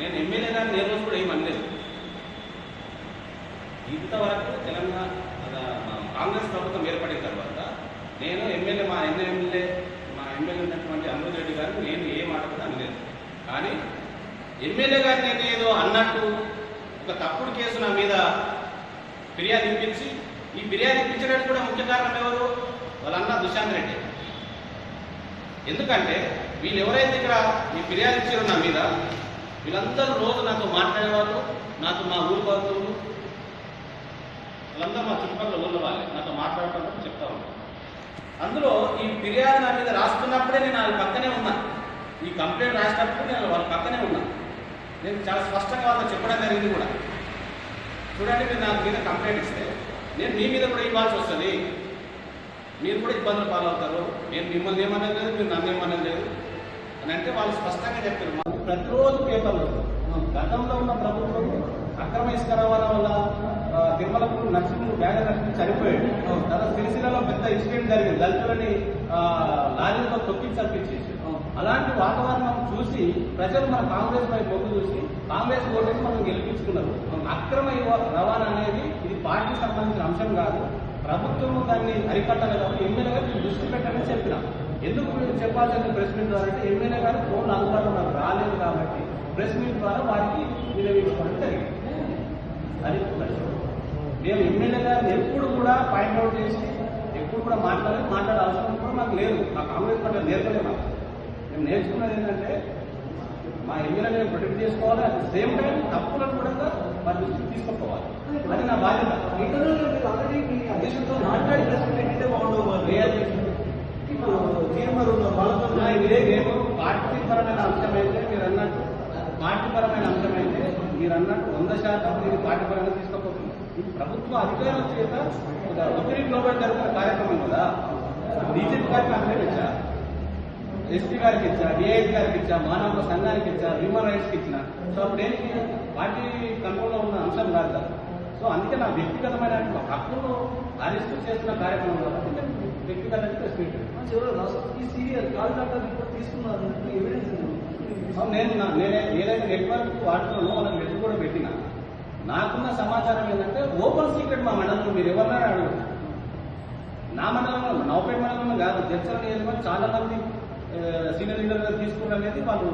నేను ఎమ్మెల్యే గారిని ఏ రోజు కూడా ఏం అనలేదు. ఇంతవరకు తెలంగాణ కాంగ్రెస్ ప్రభుత్వం ఏర్పడిన తర్వాత నేను ఎమ్మెల్యే మా ఎమ్మెల్యే మా ఎమ్మెల్యే ఉన్నటువంటి అమృత్ రెడ్డి గారిని నేను ఏ మాట కూడా అనలేదు. కానీ ఎమ్మెల్యే గారిని నేను ఏదో అన్నట్టు ఒక తప్పుడు కేసు నా మీద ఫిర్యాదు ఇప్పించి ఈ ఫిర్యాదు ఇప్పించడానికి కూడా ముఖ్య కారణం ఎవరు? వాళ్ళన్న దుశాంత్ రెడ్డి. ఎందుకంటే వీళ్ళు ఎవరైతే ఇక్కడ ఈ ఫిర్యాదు ఇచ్చారో నా మీద వీళ్ళందరూ రోజు నాతో మాట్లాడేవాళ్ళు నాతో మా ఊరు బంధువులు వాళ్ళందరూ మా చుట్టుపక్కల ఊళ్ళో వాళ్ళే. నాతో మాట్లాడటం చెప్తా ఉంటాను అందులో ఈ ఫిర్యాదు నా మీద రాస్తున్నప్పుడే నేను వాళ్ళ పక్కనే ఉన్నా. ఈ కంప్లైంట్ రాసినప్పుడు నేను వాళ్ళ పక్కనే ఉన్నా. నేను చాలా స్పష్టంగా వాళ్ళకి చెప్పడం జరిగింది కూడా. చూడండి మీరు నా మీద కంప్లైంట్ ఇస్తే నేను మీ మీద కూడా ఇవ్వాల్సి వస్తుంది. మీరు కూడా ఇబ్బందులు పాలవుతారు. నేను మిమ్మల్ని ఏమనేది లేదు మీరు నన్ను ఏమనేది లేదు అని అంటే వాళ్ళు స్పష్టంగా చెప్పారు మాకు ప్రతిరోజు పేపర్లు గతంలో ఉన్న ప్రభుత్వం అక్రమ ఇసుక రవాణా వల్ల తిరుమలకు నరసింహుడు బ్యాగ నరసింహుడు చనిపోయాడు. తర్వాత సిరిసిల్లలో పెద్ద ఇన్సిడెంట్ జరిగింది. దళితులని లారీలతో తొక్కి చంపించేసి అలాంటి వాతావరణం చూసి ప్రజలు మన కాంగ్రెస్ వైపు మొగ్గు చూసి కాంగ్రెస్ ఓటేసి మనం గెలిపించుకున్నారు. అక్రమ రవాణా అనేది ఇది పార్టీకి సంబంధించిన అంశం కాదు. ప్రభుత్వం దాన్ని అరికట్టలేదు కాబట్టి ఎమ్మెల్యే గారు మీరు దృష్టి పెట్టాలని చెప్పిన. ఎందుకు మీరు చెప్పాల్సిన ప్రెస్ మీట్ ద్వారా అంటే ఏమైనా కానీ ఫోన్ అందుబాటులో నాకు రాలేదు కాబట్టి ప్రెస్ మీట్ ద్వారా వారికి వినియోగించుకోవడం జరిగింది. అది ప్రశ్న. మేము ఎమ్మెల్యే గారిని ఎప్పుడు కూడా పాయింట్అవుట్ చేసి ఎప్పుడు కూడా మాట్లాడలేదు మాట్లాడే అవసరం కూడా మాకు లేదు. మా కాంగ్రెస్ పార్టీ నేర్పలేదు మాకు. మేము నేర్చుకున్నది ఏంటంటే మా ఎమ్మెల్యే మేము ప్రొటెక్ట్ చేసుకోవాలి అట్ సేమ్ టైం తప్పులను కూడా వారి తీసుకుపోవాలి. అది నా బాధ్యత ఇంటర్వ్యూలో మీరు ఆల్రెడీ మీ అధ్యక్షుడితో మాట్లాడి ప్రెస్ మీట్ పెట్టితే బాగుండవు మరి. రియాలిటీ ఇప్పుడు సీఎంఆర్ ఉన్నారు వాళ్ళతో నా ఇదే రేపు పార్టీ పరమైన అంశం మీరు అన్నట్టు పార్టీపరమైన అంశమైతే మీరు అన్నట్టు వంద శాతం మీరు పార్టీపరంగా తీసుకోకపోతుంది ఇది ప్రభుత్వ అధికారుల చేత ఒక ఒత్తిడి గ్లోబల్ జరుగుతున్న కార్యక్రమం కదా. బీజేపీ గారికి అందరికి ఇచ్చా? ఎస్పీ గారికి ఇచ్చా? డిఐఎస్ గారికి ఇచ్చా? మానవ సంఘానికి ఇచ్చా? హ్యూమన్ రైట్స్కి ఇచ్చిన? సో అప్పుడు ఏంటి? పార్టీ కంట్రోల్లో ఉన్న అంశం కాదు సో అందుకే నా వ్యక్తిగతమైన హక్కును అరెస్ట్ చేస్తున్న కార్యక్రమం కాబట్టి ప్రెస్ మీట్ పెట్టాను. చివరి రాష్ట్ర ఈ సీరియల్ కాల్ డాక్టర్ రిపోర్ట్ తీసుకున్నారు ఎవిడెన్స్ నేను నేనే ఏదైతే నెట్వర్క్ వాడుతున్నానో వాళ్ళకి లెటర్ కూడా పెట్టిన. నాకున్న సమాచారం ఏంటంటే ఓపెన్ సీక్రెట్ మా మండలంలో మీరు ఎవరన్నా అడుగు నా మండలంలో నౌపేట మండలంలో కాదు జడ్చల నియోజకవర్గం చాలా మంది సీనియర్ లీడర్ గారు తీసుకున్నారు అనేది వాళ్ళు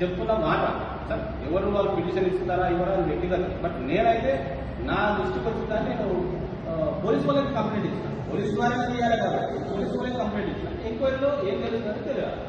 చెప్తున్న మాట. సరే, ఎవరు వాళ్ళు పిటిషన్ ఇస్తారా ఎవరు అది వ్యక్తిగతం బట్ నేనైతే నా దృష్టికి వచ్చిందా నేను పోలీస్ వాళ్ళకి కంప్లైంట్ ఇచ్చిన. పోలీస్ ద్వారా చేయాలి కాబట్టి పోలీస్ వాళ్ళకి కంప్లైంట్ ఇచ్చిన. ఎంక్వైరీలో ఏం తెలుస్తుందో తెలియాలి